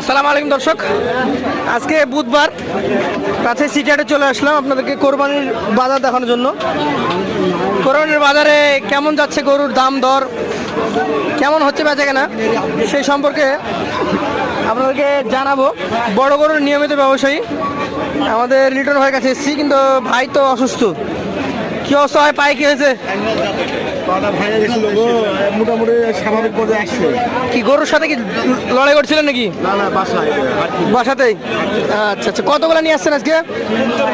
আসসালামু আলাইকুম দর্শক। আজকে বুধবার কাছে সিটিহাটে চলে আসলাম আপনাদেরকে কোরবানির বাজার দেখানোর জন্য। কোরবানির বাজারে কেমন যাচ্ছে গরুর দাম দর? কেমন হচ্ছে বেচা কেনা? সেই সম্পর্কে আপনাদেরকে জানাব। বড় গরুর নিয়মিত ব্যবসায়ী আমাদের লিটন ভাইয়ের কাছে এসেছি, কিন্তু ভাই তো অসুস্থ। কী অবস্থা হয়? পায়ে কি হয়েছে? মোটামুটি স্বাভাবিক পর্যায়ে আসছে। কি গরুর সাথে কি লড়াই করছিলেন নাকি? না না বাসায়। বাসাতেই? আচ্ছা আচ্ছা কতগুলো নিয়ে আসছেন আজকে?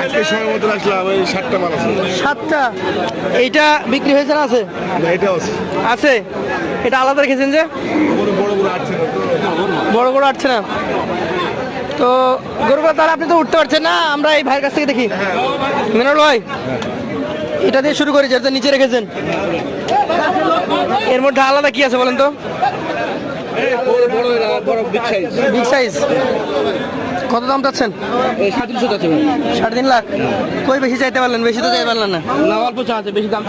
আজকে সময় মতো আসলাম ওই ষাটটা মাল আছে। সাতটা? এইটা বিক্রি হয়েছে না আছে? আছে। আছে? এটা আলাদা রেখেছেন যে? বড় বড় না। তো। বড় বড় আটছে না? তো গরুগুলো তাহলে আপনি তো উঠতে পারছেন না আমরা এই ভাইয়ের কাছ থেকে দেখি। মিনাল ভাই? এটা দিয়ে শুরু করি যেটা নিচে রেখেছেন এর মধ্যে আলাদা কি আছে বলেন তো? বিগ সাইজ কত দাম চাচ্ছেন? আছে সাড়ে তিন লাখ। কই বেশি চাইতে পারলেন? বেশি তো চাইতে পারলেন না। না অল্প আছে বেশি দাম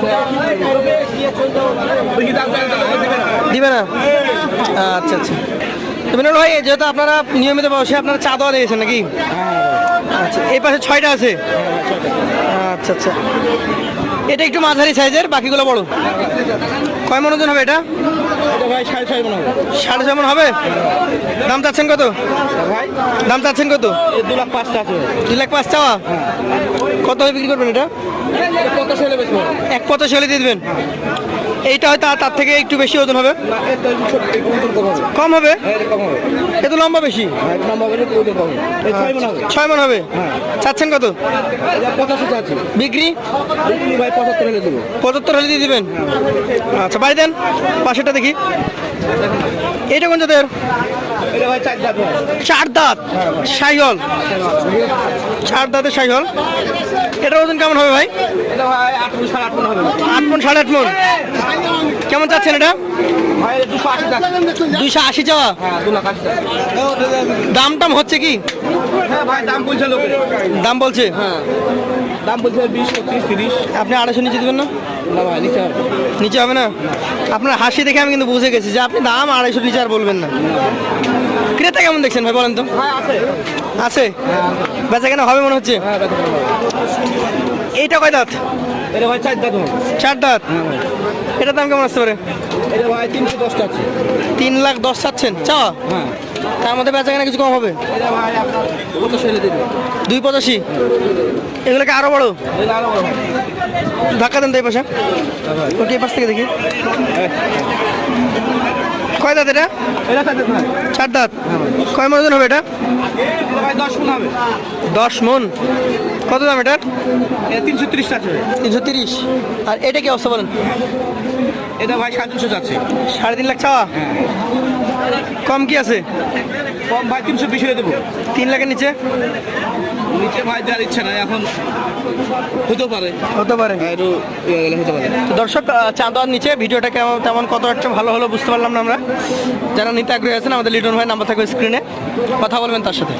দিবে না। আচ্ছা আচ্ছা। তো মিনাল ভাই যেহেতু আপনারা নিয়মিত ব্যবসায় আপনারা চা দেওয়া দিয়েছেন নাকি? আচ্ছা এই পাশে ছয়টা আছে? আচ্ছা আচ্ছা। এটা একটু মাঝারি সাইজের বাকিগুলো বড়। কয় মন ওজন হবে এটা? সাড়ে ছয় মনে হবে। সাড়ে ছয় মন হবে? দাম চাচ্ছেন কত? ভাই? দাম চাচ্ছেন কত? দু লাখ পাঁচটা আছে দুই লাখ পাঁচ চাওয়া? কত হয়ে বিক্রি করবেন এটা? কত এক পঁচাশি হলে দিয়ে দেবেন? এইটা হয়তো তার থেকে একটু বেশি ওজন হবে? কম হবে। এত হ্যাঁ লম্বা বেশি? হ্যাঁ ছয় মনে হবে। হবে? চাচ্ছেন কত? বিক্রি? পঁচাত্তর হলে দিয়ে দিবেন? আচ্ছা বাড়ি দেন। পাশেটা দেখি। এইটা কোন জাতের? চার দাঁত সাইহল। চার দাঁতের সাইহল। এটার ওজন কেমন হবে ভাই? আট মন সাড়ে আট মন মন মন। কেমন চাচ্ছেন এটা? দুশো আশি চাওয়া? হ্যাঁ দাম টাম হচ্ছে কি? হ্যাঁ দাম বলছে দাম বলছে? হ্যাঁ দাম বলছে বিশ পঁচিশ তিরিশ। আপনি আড়াইশো নিচে দেবেন না? না ভাই নিচে হবে। নিচে হবে না? আপনার হাসি দেখে আমি কিন্তু বুঝে গেছি যে আপনি দাম আড়াইশো নিচে আর বলবেন না। ক্রেতা কেমন দেখছেন ভাই বলেন তো? হ্যাঁ আছে। বেচা কেনা হবে মনে হচ্ছে? হ্যাঁ। এইটা কয় দাঁত? এটা ভাই চার দাঁত চার দাঁত? এটার দাম কেমন আসতে পারে? এটা ভাই তিনশো তিন লাখ দশ চাচ্ছেন? চাওয়া হ্যাঁ। তার মধ্যে বেচা কেনা কিছু কম হবে? দুই পঁচাশি? এগুলোকে আরও বড়? এটা বড় ধাক্কা দেন তো এই পাশে। ওকে এই পাশ থেকে দেখি। কয় দাঁত এটা? চার দাঁত কয় মন হবে এটা? দশ মন হবে। দশ মন। কত দাম এটা তিনশো তিরিশটা আছে তিনশো তিরিশ। আর এটা কি অবস্থা বলেন? এটা ভাই সাড়ে তিনশো যাচ্ছে। সাড়ে তিন লাখ চাওয়া? কম কি আছে? কম ভাই তিনশো বিশ দেবো। তিন লাখের নিচে? নিচে ভাই দেওয়ার ইচ্ছে নাই এখন হতে পারে। হতে পারে। হ্যাঁ, একটু ইয়ে গেলে হতে পারে। দর্শক চাঁদার নিচে ভিডিওটা কেমন তেমন কত একটা ভালো হলো বুঝতে পারলাম না আমরা। যারা নিতে আগ্রহী আছেন আমাদের লিটন ভাই নাম্বার থাকবে স্ক্রিনে কথা বলবেন তার সাথে।